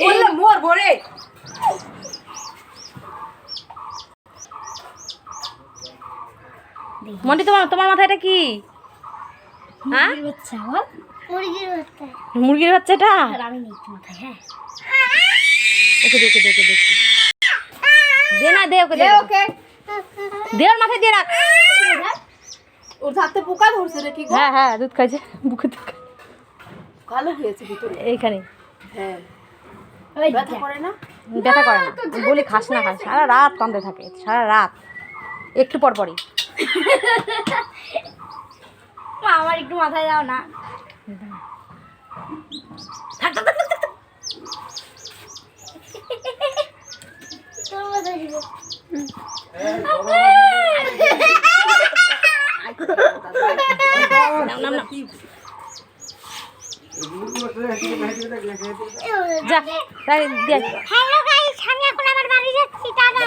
বললে মোর ভরে মন্টি তোমার তোমার মাথায় এটা কি? হ্যাঁ? মুরগির বাচ্চা মুরগির বাচ্চাটা? আর আমি নেই মাথায় হ্যাঁ। ওকে দেখে দেখে দেখে দে না দে ওকে দে। ওকে। দে ওর মাথায় দিয়ে রাখ। ওর হাতে পোকা ধরছে রে কি হ্যাঁ হ্যাঁ দুধ খাইছে বুকে দুধ খাই- কালো হয়েছে ভিতরে। এইখানে হ্যাঁ। ব্যথা করে না? ব্যথা করে না বলি খাস না খাস সারা রাত কান্দে থাকে সারা রাত। একটু পর পরই। মা আমার একটু মাথায় দাও না। তোর যা হ্যালো গাইস আমি এখন আমার বাড়ি যাচ্ছি টাটা।